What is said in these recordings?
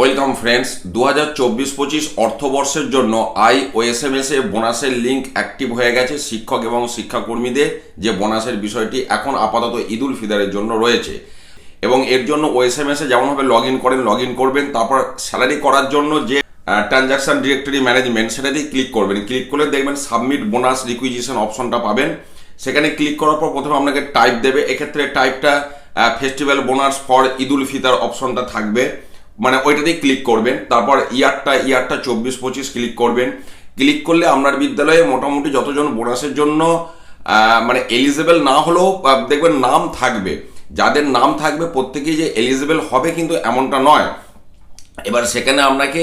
Welcome friends দু হাজার চব্বিশ পঁচিশ অর্থবর্ষের জন্য I O S M S A বোনাসের link active হয়ে গেছে শিক্ষক এবং শিক্ষাকর্মীদের, যে বোনাসের বিষয়টি এখন আপাতত ঈদুল ফিদারের জন্য রয়েছে। এবং এর জন্য O S M S A যেমনভাবে লগ ইন করেন লগ ইন করবেন, তারপর স্যালারি করার জন্য যে ট্রানজাকশন ডিরেক্টরি ম্যানেজমেন্ট, সেটাতেই ক্লিক করবেন। ক্লিক করলে দেখবেন সাবমিট বোনাস রিকুইজিশন অপশনটা পাবেন। সেখানে ক্লিক করার পর প্রথমে আপনাকে টাইপ দেবে। এক্ষেত্রে টাইপটা festival bonus for Eid ul Fitr অপশনটা থাকবে। মানে ওইটাতেই ক্লিক করবেন। তারপর ইয়ারটা ইয়ারটা চব্বিশ পঁচিশ ক্লিক করবেন। ক্লিক করলে আপনার বিদ্যালয়ে মোটামুটি যতজন বোনাসের জন্য মানে এলিজেবল না হলেও দেখবেন নাম থাকবে। যাদের নাম থাকবে, প্রত্যেকেই যে এলিজেবল হবে কিন্তু এমনটা নয়। এবার সেখানে আপনাকে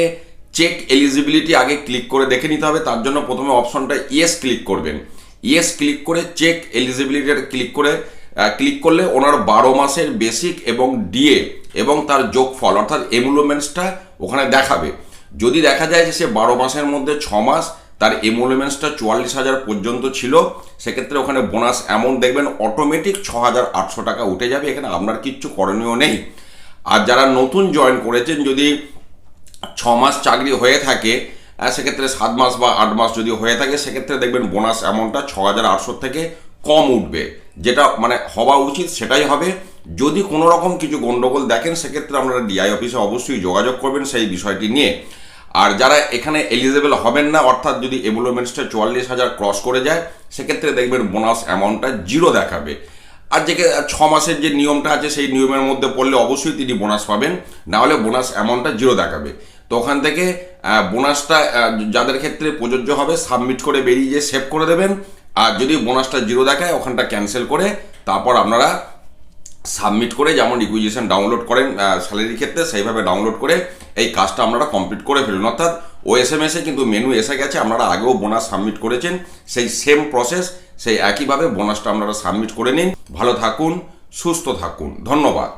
চেক এলিজিবিলিটি আগে ক্লিক করে দেখে নিতে হবে। তার জন্য প্রথমে অপশনটা ইয়েস ক্লিক করবেন। ইয়েস ক্লিক করে চেক এলিজিবিলিটি ক্লিক করে ক্লিক করলে ওনার বারো মাসের বেসিক এবং ডিএ এবং তার যোগফল, অর্থাৎ এমুলোমেন্টসটা ওখানে দেখাবে। যদি দেখা যায় যে সে বারো মাসের মধ্যে ছ মাস, তার এমুলোমেন্টসটা চুয়াল্লিশ হাজার পর্যন্ত ছিল, সেক্ষেত্রে ওখানে বোনাস অ্যামাউন্ট দেখবেন অটোমেটিক ছ হাজার আটশো টাকা উঠে যাবে, এখানে আপনার কিচ্ছু করণীয় নেই। আর যারা নতুন জয়েন করেছেন, যদি ছ মাস চাকরি হয়ে থাকে সেক্ষেত্রে সাত মাস বা আট মাস যদি হয়ে থাকে, সেক্ষেত্রে দেখবেন বোনাস অ্যামাউন্টটা ছ হাজার আটশো থেকে কম উঠবে। যেটা মানে হওয়া উচিত সেটাই হবে। যদি কোনো রকম কিছু গণ্ডগোল দেখেন, সেক্ষেত্রে আপনারা ডিআই অফিসে অবশ্যই যোগাযোগ করবেন সেই বিষয়টি নিয়ে। আর যারা এখানে এলিজেবল হবেন না, অর্থাৎ যদি এমুলোমেন্টসটা চুয়াল্লিশ হাজার ক্রস করে যায়, সেক্ষেত্রে দেখবেন বোনাস অ্যামাউন্টটা জিরো দেখাবে। আর যে ছ মাসের যে নিয়মটা আছে, সেই নিয়মের মধ্যে পড়লে অবশ্যই তিনি বোনাস পাবেন। না হলে বোনাস অ্যামাউন্টটা জিরো দেখাবে। তো ওখান থেকে বোনাসটা যাদের ক্ষেত্রে প্রযোজ্য হবে সাবমিট করে বেরিয়ে গিয়ে সেভ করে দেবেন। আর যদি বোনাসটা জিরো দেখায়, ওখানটা ক্যান্সেল করে, তারপর আপনারা সাবমিট করে যেমন রিকুইজিশন ডাউনলোড করেন স্যালারির ক্ষেত্রে, সেইভাবে ডাউনলোড করে এই কাজটা আপনারা কমপ্লিট করে ফেলুন। অর্থাৎ ও এস এম এসে কিন্তু মেনু এসে গেছে, আপনারা আগেও বোনাস সাবমিট করেছেন, সেই সেম প্রসেস সেই একইভাবে বোনাসটা আপনারা সাবমিট করে নিন। ভালো থাকুন, সুস্থ থাকুন। ধন্যবাদ।